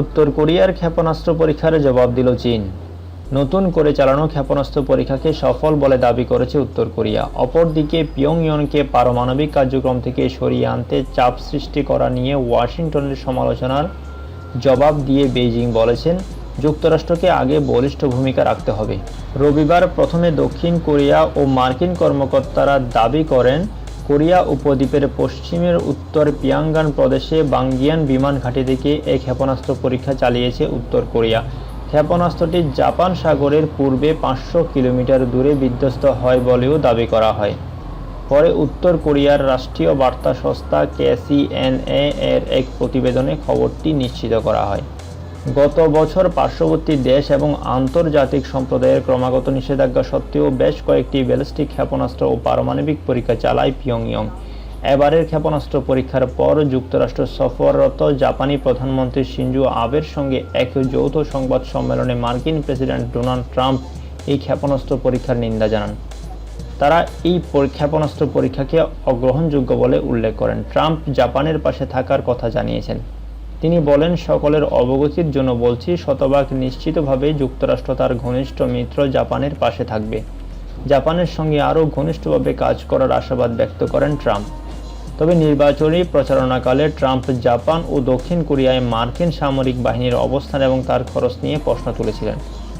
উত্তর কোরিয়ার ক্ষেপণাস্ত্র পরীক্ষার জবাব দিল চীন। নতুন করে চালানো ক্ষেপণাস্ত্র পরীক্ষাকে সফল বলে দাবি করেছে উত্তর কোরিয়া। অপরদিকে পিয়ংইয়নকে পারমাণবিক কার্যক্রম থেকে সরিয়ে আনতে চাপ সৃষ্টি করা নিয়ে ওয়াশিংটনের সমালোচনার জবাব দিয়ে বেইজিং বলেছেন, যুক্তরাষ্ট্রকে আগে বলিষ্ঠ ভূমিকা রাখতে হবে। রবিবার প্রথমে দক্ষিণ কোরিয়া ও মার্কিন কর্মকর্তারা দাবি করেন কোরিয়া উপদ্বীপের পশ্চিমের উত্তর পিয়াঙ্গান প্রদেশে বাঙ্গিয়ান বিমান ঘাঁটি থেকে এই ক্ষেপণাস্ত্র পরীক্ষা চালিয়েছে উত্তর কোরিয়া। ক্ষেপণাস্ত্রটি জাপান সাগরের পূর্বে পাঁচশো কিলোমিটার দূরে বিধ্বস্ত হয় বলেও দাবি করা হয়। পরে উত্তর কোরিয়ার রাষ্ট্রীয় বার্তা সংস্থা কেসিএনএ এর এক প্রতিবেদনে খবরটি নিশ্চিত করা হয়। গত বছর পার্শ্ববর্তী দেশ এবং আন্তর্জাতিক সম্প্রদায়ের ক্রমাগত নিষেধাজ্ঞা সত্ত্বেও বেশ কয়েকটি ব্যালিস্টিক ক্ষেপণাস্ত্র ও পারমাণবিক পরীক্ষা চালায় পিয়ংইয়ং। এবারের ক্ষেপণাস্ত্র পরীক্ষার পর যুক্তরাষ্ট্র সফররত জাপানি প্রধানমন্ত্রী শিনজু আবের সঙ্গে এক যৌথ সংবাদ সম্মেলনে মার্কিন প্রেসিডেন্ট ডোনাল্ড ট্রাম্প এই ক্ষেপণাস্ত্র পরীক্ষার নিন্দা জানান। তারা এই ক্ষেপণাস্ত্র পরীক্ষাকে অগ্রহণযোগ্য বলে উল্লেখ করেন। ট্রাম্প জাপানের পাশে থাকার কথা জানিয়েছেন। তিনি বলেন, সকলের অবগতির জন্য বলছি, শতভাগ নিশ্চিতভাবে যুক্তরাষ্ট্র তার ঘনিষ্ঠ মিত্র জাপানের পাশে থাকবে। জাপানের সঙ্গে আরও ঘনিষ্ঠভাবে কাজ করার আশাবাদ ব্যক্ত করেন ট্রাম্প। তবে নির্বাচনী প্রচারণাকালে ট্রাম্প জাপান ও দক্ষিণ কোরিয়ায় মার্কিন সামরিক বাহিনীর অবস্থান এবং তার খরচ নিয়ে প্রশ্ন তুলেছিলেন।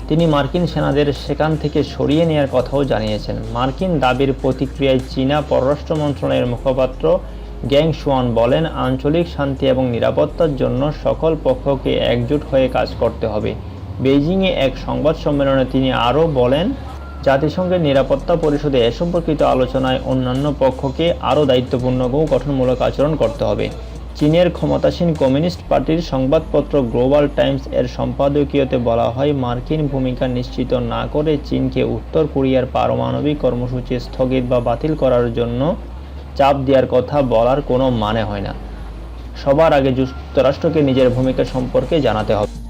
তিনি মার্কিন সেনাদের সেখান থেকে সরিয়ে নেওয়ার কথাও জানিয়েছেন। মার্কিন দাবির প্রতিক্রিয়ায় চীনা পররাষ্ট্র মন্ত্রণালয়ের মুখপাত্র গ্যাং শুয়ান বলেন, আঞ্চলিক শান্তি এবং নিরাপত্তার জন্য সকল পক্ষকে একজোট হয়ে কাজ করতে হবে। বেইজিংয়ে এক সংবাদ সম্মেলনে তিনি আরও বলেন, জাতিসংঘের নিরাপত্তা পরিষদে এ সম্পর্কিত আলোচনায় অন্যান্য পক্ষকে আরও দায়িত্বপূর্ণ ও গঠনমূলক আচরণ করতে হবে। চীনের ক্ষমতাসীন কমিউনিস্ট পার্টির সংবাদপত্র গ্লোবাল টাইমস এর সম্পাদকীয়তে বলা হয়, মার্কিন ভূমিকা নিশ্চিত না করে চীনকে উত্তর কোরিয়ার পারমাণবিক কর্মসূচি স্থগিত বা বাতিল করার জন্য চাপ দেওয়ার কথা বলার কোনো মানে হয় না। সবার আগে যুক্তরাষ্ট্রকে নিজের ভূমিকা সম্পর্কে জানাতে হবে।